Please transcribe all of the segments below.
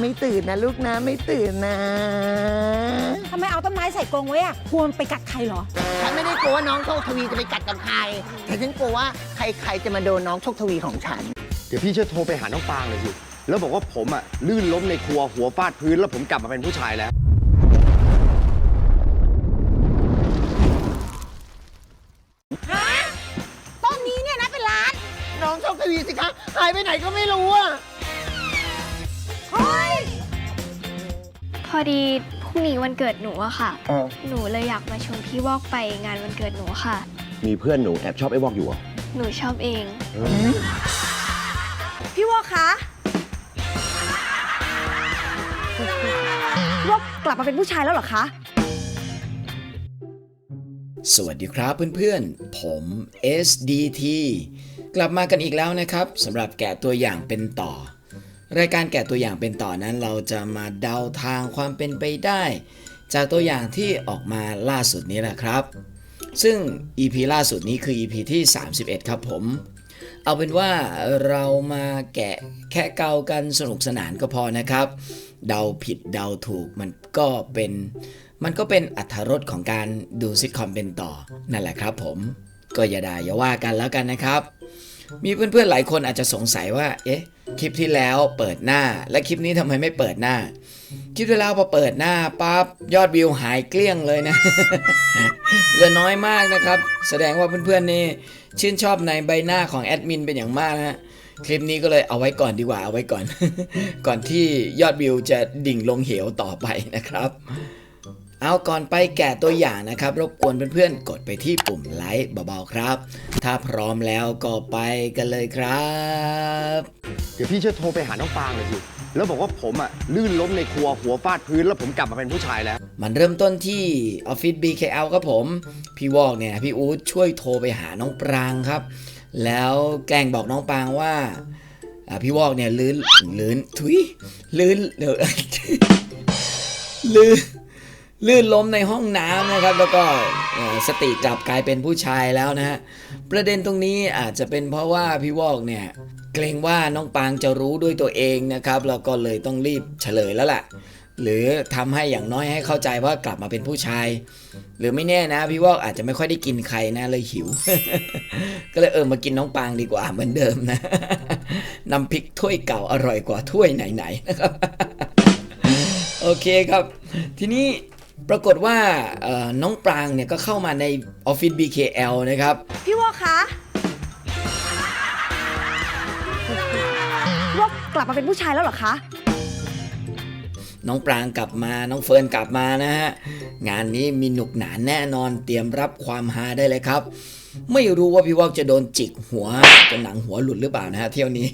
ไม่ตื่นนะลูกนะไม่ตื่นนะทำไมเอาต้นไม้ใส่กรงไว้อะกลัวมันไปกัดใครเหรอ ฉันไม่ได้กลัวว่าน้องโชคทวีจะไปกัดกับใคร แต่ฉันกลัวว่าใครๆจะมาโดนน้องโชคทวีของฉัน เดี๋ยวพี่ช่วยโทรไปหาน้องปางเลยสิแล้วบอกว่าผมอะลื่นล้มในครัวหัวฟาดพื้นแล้วผมกลับมาเป็นผู้ชายแล้ว ต้นนี้เนี่ยนะเป็นล้าน น้องโชคทวีสิคะหายไปไหนก็ไม่รู้อะ พอดีพรุ่งนี้วันเกิดหนูอะค่ะหนูเลยอยากมาชวนพี่วอกไปงานวันเกิดหนูค่ะ มีเพื่อนหนูแอบชอบไอ้วอกอยู่เหรอหนูชอบเอง พี่วอกคะวอกกลับมาเป็นผู้ชายแล้วเหรอคะ สวัสดีครับเพื่อนๆ ผม SDT กลับมากันอีกแล้วนะครับสำหรับแกะตัวอย่างเป็นต่อ รายการแกะตัวอย่างเป็นต่อนั้น เราจะมาเดาทางความเป็นไปได้ จากตัวอย่างที่ออกมาล่าสุดนี้แหละครับ ซึ่ง EP ล่าสุดนี้คือ EP ที่ 31 ครับผม เอาเป็นว่าเรามาแกะแค่เกากันสนุกสนานก็พอนะครับ เดาผิดเดาถูกมันก็เป็นมันก็เป็นอัธรสของการดูซิทคอมเป็นต่อนั่นแหละครับผมก็อย่าด่าอย่าว่ากันแล้วกันนะครับ มีเพื่อนๆหลายคนอาจจะสงสัยว่า เอ๊ะ คลิปที่แล้วเปิดหน้า และคลิปนี้ทำไมไม่เปิดหน้า คลิปที่แล้วพอเปิดหน้าปั๊บยอดวิวหายเกลี้ยงเลยนะเหลือน้อยมากนะครับ แสดงว่าเพื่อนๆนี่ชื่นชอบในใบหน้าของแอดมินเป็นอย่างมากนะฮะคลิปนี้ก็เลยเอาไว้ก่อนดีกว่าเอาไว้ก่อน ก่อนที่ยอดวิวจะดิ่งลงเหวต่อไปนะครับ เอาก่อนไปแกะตัวอย่างนะครับ รบกวนเพื่อนๆ กดไปที่ปุ่มไลค์เบาๆครับ ถ้าพร้อมแล้วก็ไปกันเลยครับ เดี๋ยวพี่ช่วยโทรไปหาน้องปางเลยสิ แล้วบอกว่าผมอะลื่นล้มในครัวหัวฟาดพื้นแล้วผมกลับมาเป็นผู้ชายแล้ว มันเริ่มต้นที่ออฟฟิศ BKL ครับผม พี่วอกเนี่ยพี่อู๊ดช่วยโทรไปหาน้องปรางครับ แล้วแกล้งบอกน้องปรางว่าอ่าพี่วอกเนี่ยลื่นลื่นทุยลื่นเดี๋ยวลื่น ลื่นล้มในห้องน้ำนะครับ แล้วก็สติกลับกลายเป็นผู้ชายแล้วนะฮะประเด็นตรงนี้อาจจะเป็นเพราะว่าพี่วอกเนี่ยเกรงว่าน้องปางจะรู้ด้วยตัวเองนะครับ แล้วก็เลยต้องรีบเฉลยแล้วล่ะ หรือทำให้อย่างน้อยให้เข้าใจว่ากลับมาเป็นผู้ชาย หรือไม่แน่นะ พี่วอกอาจจะไม่ค่อยได้กินใครนะเลยหิว ก็เลยเออมากินน้องปางดีกว่าเหมือนเดิมนะน้ำพริกถ้วยเก่าอร่อยกว่าถ้วยไหนๆนะครับโอเคครับ ทีนี้ ปรากฏว่าเอ่อน้องปรางเนี่ยก็เข้ามาในออฟฟิศ BKL นะครับ พี่วอกคะวอกกลับมาเป็นผู้ชายแล้วเหรอคะ น้องปรางกลับมา น้องเฟิร์นกลับมานะฮะ งานนี้มีหนุกหนานแน่นอนเตรียมรับความฮาได้เลยครับ ไม่รู้ว่าพี่วอกจะโดนจิกหัวจนหนังหัวหลุดหรือเปล่านะฮะเที่ยวนี้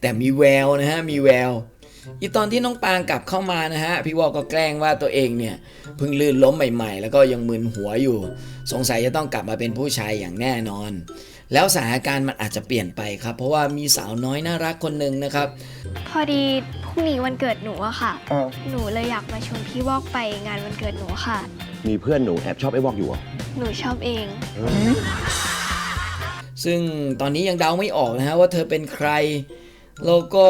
แต่มีแววนะฮะมีแวว อีตอนที่น้องปางกลับเข้ามานะฮะ พี่วอกก็แกล้งว่าตัวเองเนี่ยเพิ่งลื่นล้มใหม่ๆ แล้วก็ยังมึนหัวอยู่ สงสัยจะต้องกลับมาเป็นผู้ชายอย่างแน่นอน แล้วสถานการณ์มันอาจจะเปลี่ยนไปครับ เพราะว่ามีสาวน้อยน่ารักคนหนึ่งนะครับ พอดีพรุ่งนี้วันเกิดหนูอะค่ะหนูเลยอยากมาชวนพี่วอกไปงานวันเกิดหนูค่ะ มีเพื่อนหนูแอบชอบไอ้วอกอยู่เหรอ หนูชอบเอง ซึ่งตอนนี้ยังเดาไม่ออกนะฮะว่าเธอเป็นใคร แล้วก็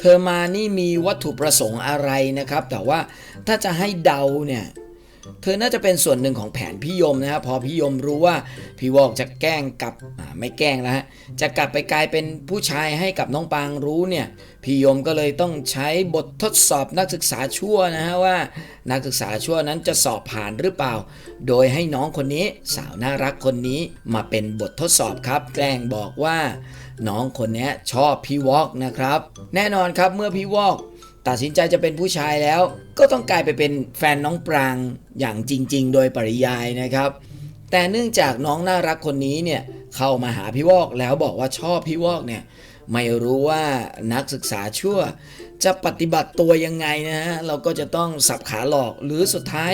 เธอมานี่มีวัตถุประสงค์อะไรนะครับ แต่ว่าถ้าจะให้เดาเนี่ยเธอน่าจะเป็นส่วนหนึ่งของแผนพี่ยมนะฮะพอพี่ยมรู้ว่าพี่วอกจะแกล้งกลับไม่แกล้งแล้วฮะจะกลับไปกลายเป็นผู้ชายให้กับน้องปางรู้เนี่ยพี่ยมก็เลยต้องใช้บททดสอบนักศึกษาชั่วนะฮะว่า นักศึกษาชั่วนั้นจะสอบผ่านหรือเปล่า โดยให้น้องคนนี้สาวน่ารักคนนี้มาเป็นบททดสอบครับ แกล้งบอกว่า น้องคนนี้ชอบพี่วอกนะครับ แน่นอนครับเมื่อพี่วอกตัดสินใจจะเป็นผู้ชายแล้ว ก็ต้องกลายไปเป็นแฟนน้องปรางอย่างจริง ๆ โดยปริยายนะครับ แต่เนื่องจากน้องน่ารักคนนี้เนี่ยเข้ามาหาพี่วอกแล้วบอกว่าชอบพี่วอกเนี่ยไม่รู้ว่านักศึกษาชั่ว จะปฏิบัติตัวยังไงนะฮะเราก็จะต้องสับขาหลอกหรือสุดท้าย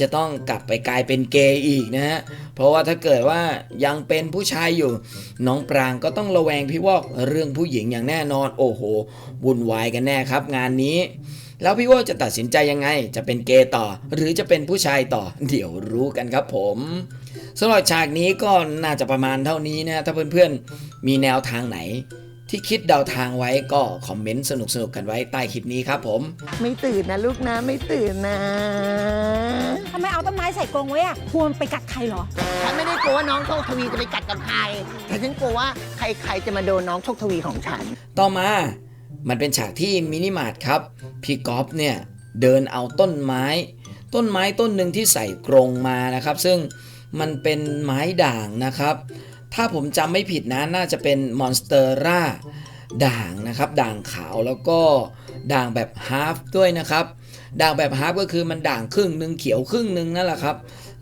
จะต้องกลับไปกลายเป็นเกย์อีกนะฮะเพราะว่าถ้าเกิดว่ายังเป็นผู้ชายอยู่ น้องปรางก็ต้องระแวงพี่วอกเรื่องผู้หญิงอย่างแน่นอน โอ้โหวุ่นวายกันแน่ครับ งานนี้ แล้วพี่วอกจะตัดสินใจยังไง จะเป็นเกย์ต่อ หรือจะเป็นผู้ชายต่อ เดี๋ยวรู้กันครับผมสำหรับฉากนี้ก็น่าจะประมาณเท่านี้นะถ้าเพื่อนๆมีแนวทางไหน ที่คิดเดาทางไว้ก็คอมเมนต์สนุกๆกันไว้ใต้คลิปนี้ครับผม ไม่ตื่นนะลูกนะไม่ตื่นนะทำไมเอาต้นไม้ใส่กรงไว้อะกลัวมันไปกัดใครเหรอ ฉันไม่ได้กลัวว่าน้องโชคทวีจะไปกัดกับใคร แต่ฉันกลัวว่าใครๆจะมาโดนน้องโชคทวีของฉัน ต่อมา มันเป็นฉากที่มินิมาร์ทครับ พี่ก๊อฟเนี่ยเดินเอาต้นไม้ ต้นไม้ต้นหนึ่งที่ใส่กรงมานะครับ ซึ่งมันเป็นไม้ด่างนะครับ ถ้าผมจำไม่ผิดนะน่าจะเป็นมอนสเตอร่าด่างนะครับ ด่างขาวแล้วก็ด่างแบบฮาฟด้วยนะครับ ด่างแบบฮาฟก็คือมันด่างครึ่งหนึ่งเขียวครึ่งหนึ่งนั่นแหละครับ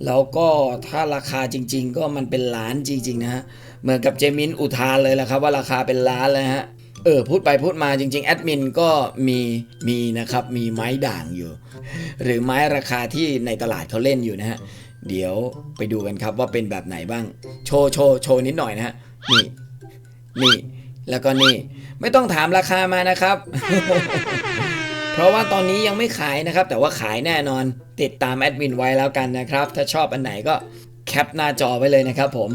แล้วก็ถ้าราคาจริง ๆ ก็มันเป็นล้านจริง ๆ นะฮะ เหมือนกับเจมินอุทานเลยแหละครับ ว่าราคาเป็นล้านเลยฮะ เออพูดไปพูดมาจริง ๆ แอดมินก็มีมีนะครับ มีไม้ด่างอยู่ หรือไม้ราคาที่ในตลาดเขาเล่นอยู่นะฮะ เดี๋ยวไปดูกันครับว่าเป็นแบบไหนบ้าง โชว์โชว์โชว์นิดหน่อยนะฮะ นี่ นี่ แล้วก็นี่ ไม่ต้องถามราคามานะครับ เพราะว่าตอนนี้ยังไม่ขายนะครับ แต่ว่าขายแน่นอน ติดตามแอดมินไว้แล้วกันนะครับ ถ้าชอบอันไหนก็แคปหน้าจอไว้เลยนะครับผม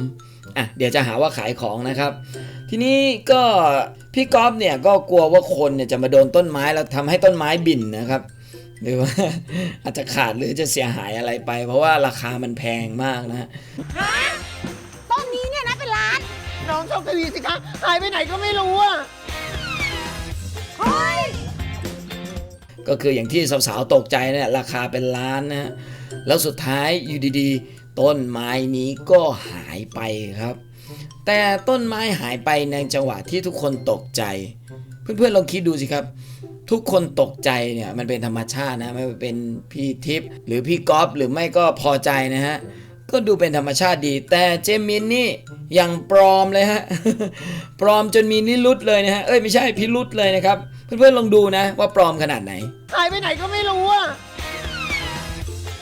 อะ เดี๋ยวจะหาว่าขายของนะครับ ทีนี้ก็พี่ก๊อฟเนี่ยก็กลัวว่าคนเนี่ยจะมาโดนต้นไม้แล้วทำให้ต้นไม้บิ่นนะครับ หรือว่าอาจจะขาดหรือจะเสียหายอะไรไป เพราะว่าราคามันแพงมากนะฮะต้นนี้เนี่ยนะเป็นล้าน น้องโชคทวีสิคะหายไปไหนก็ไม่รู้อะเฮ้ยก็คืออย่างที่สาวๆตกใจเนี่ยราคาเป็นล้านนะฮะแล้วสุดท้ายอยู่ดีๆ ต้นไม้นี้ก็หายไปครับ แต่ต้นไม้หายไปในจังหวะที่ทุกคนตกใจ เพื่อนๆลองคิดดูสิครับ ทุกคนตกใจเนี่ยมันเป็นธรรมชาตินะไม่ว่าเป็นพี่ทิพย์หรือพี่ก๊อฟหรือไม่ก็พอใจนะฮะก็ดูเป็นธรรมชาติดี แต่เจมินนี่ยังปลอมเลยฮะปลอมจนมีนิรุตเลยนะฮะเอ้ยไม่ใช่พิรุษเลยนะครับ เพื่อนๆลองดูนะว่าปลอมขนาดไหนหายไปไหนก็ไม่รู้อะ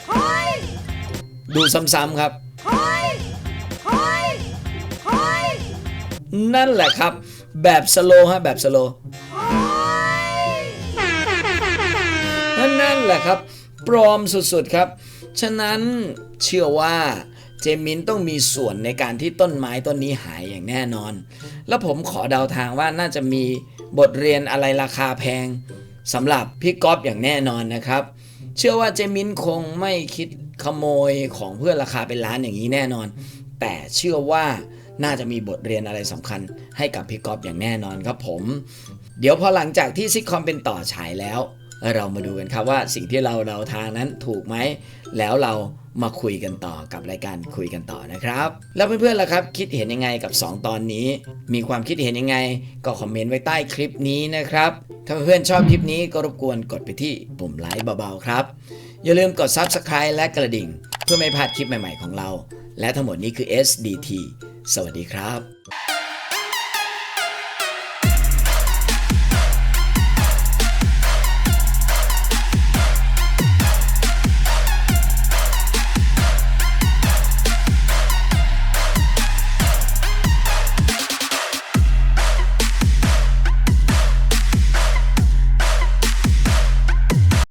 เฮ้ยดูซ้ำๆครับเฮ้ยเฮ้ยเฮ้ยนั่นแหละครับ แบบสโลฮะแบบสโล แหละครับ ปลอมสุดๆครับ ฉะนั้นเชื่อว่าเจมินต้องมีส่วนในการที่ต้นไม้ต้นนี้หายอย่างแน่นอน แล้วผมขอเดาทางว่าน่าจะมีบทเรียนอะไรราคาแพงสำหรับพี่ก๊อฟอย่างแน่นอนนะครับ เชื่อว่าเจมินคงไม่คิดขโมยของเพื่อราคาเป็นล้านอย่างนี้แน่นอน แต่เชื่อว่าน่าจะมีบทเรียนอะไรสำคัญให้กับพี่ก๊อฟอย่างแน่นอนครับผม เดี๋ยวพอหลังจากที่ซิทคอมเป็นต่อฉายแล้ว เรามาดูกันครับว่าสิ่งที่เราเราทางนั้นถูกไหม แล้วเรามาคุยกันต่อกับรายการคุยกันต่อนะครับ แล้วเพื่อนๆล่ะครับ คิดเห็นยังไงกับ 2 ตอนนี้ มีความคิดเห็นยังไง ก็คอมเมนต์ไว้ใต้คลิปนี้นะครับ ถ้าเพื่อนๆชอบคลิปนี้ก็รบกวนกดไปที่ปุ่มไลค์เบาๆครับ อย่าลืมกด Subscribe และกระดิ่ง เพื่อไม่พลาดคลิปใหม่ๆของเรา และทั้งหมดนี้คือ SDT สวัสดีครับ